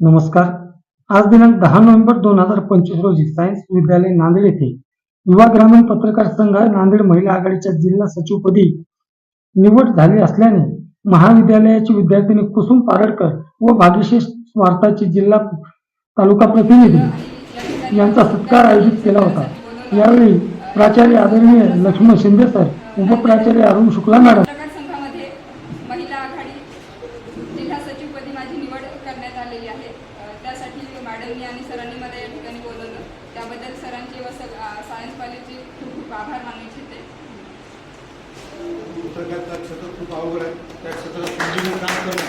नमस्कार. आज दिनांक दहा नोव्हेंबर दोन हजार पंचवीस रोजी सायन्स विद्यालय नांदेड येथे युवा ग्रामीण पत्रकार संघ नांदेड महिला आघाडीच्या जिल्हा सचिवपदी निवड झाली असल्याने महाविद्यालयाची विद्यार्थिनी कुसुम पारडकर व भाग्यश्री स्वार्थाची जिल्हा तालुका प्रतिनिधी यांचा सत्कार आयोजित केला होता. यावेळी प्राचार्य आदरणीय लक्ष्मण शिंदे सर उपप्राचार्य अरुण शुक्ला मॅडम पत्रकार संघामध्ये महिला आघाडी जिल्हा सचिवपदी माझी निवड करण्यात आलेली आहे. त्यासाठी मॅडमनी आणि सरांनी मला या ठिकाणी बोलवलं. त्याबद्दल सरांचे व सायन्स कॉलेजचे खूप खूप आभार मानू इच्छिते. पत्रकारिता क्षेत्र खूप अवघड आहे. त्या क्षेत्रात संधीने काम करणं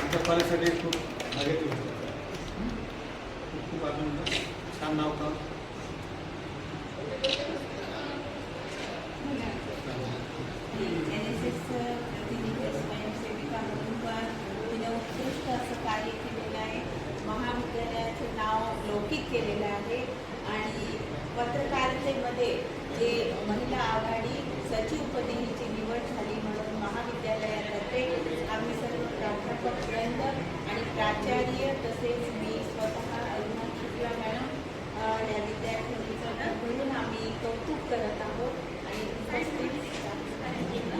आमच्या कॉलेजसाठी खूप निगेटिव्ह खूप खूप अभिनंदन. छान नाव काम एन एस एस प्रतिनिधी स्वयंसेविका म्हणून पण तिने उत्कृष्ट असं कार्य केलेलं आहे महाविद्यालयाचं नाव लौकिक केलेलं आहे. आणि पत्रकारितेमध्ये जे महिला आघाडी सचिवपदी हिची निवड झाली म्हणून महाविद्यालयातर्फे आम्ही सर्व प्राध्यापक वृंद आणि प्राचार्य तसेच मी स्वतः अरुणा शुक्ला मॅडम या विद्यार्थ्यांचं म्हणून आम्ही कौतुक करत आहोत आणि उपस्थित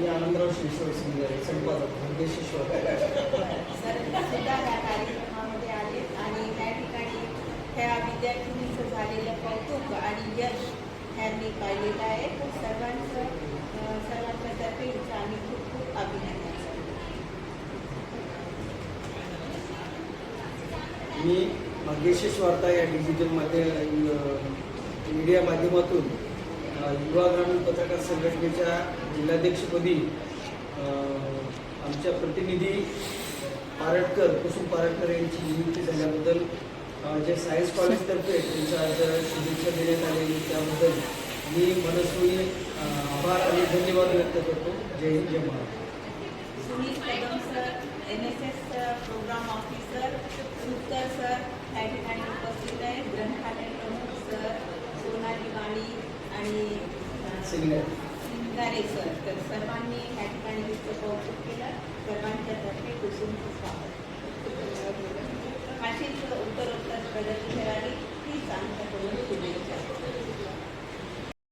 आनंदराव शिरसोळ संपादक सर सुद्धा या कार्यक्रमामध्ये आले आणि त्या ठिकाणी त्या विद्यार्थिनीचं झालेलं कौतुक आणि यश ह्यांनी पाहिलेलं आहे. तर सर्वांचं सर्वांच्या तर्फे हिचं आम्ही खूप खूप अभिनंदन. मी भाग्यशेष वार्ता या डिजिटल मीडिया माध्यमातून युवा ग्रामीण पत्रकार संघटनेच्या जिल्हाध्यक्षपदी आमच्या प्रतिनिधी पारटकर कुसुम पारटकर यांची नियुक्ती झाल्याबद्दल जे सायन्स कॉलेजतर्फे त्यांच्या आज शुभेच्छा देण्यात आलेली त्याबद्दल मी मनस्वी आभार आणि धन्यवाद व्यक्त करतो. जय हिंद जय Maharashtra. Sunil Kadam sir N S S programme officer Sutar sir या ठिकाणी उपस्थित आहेत ग्रंथालय प्रमुख सर सोनाली वाणी आणि सिंगर. सर. तर सर्वांनी या ठिकाणी तिचं कौतुक केलं सर्वांच्या तर्फे कुसुमचं स्वागत मदत करावी हीच आमच्याकडून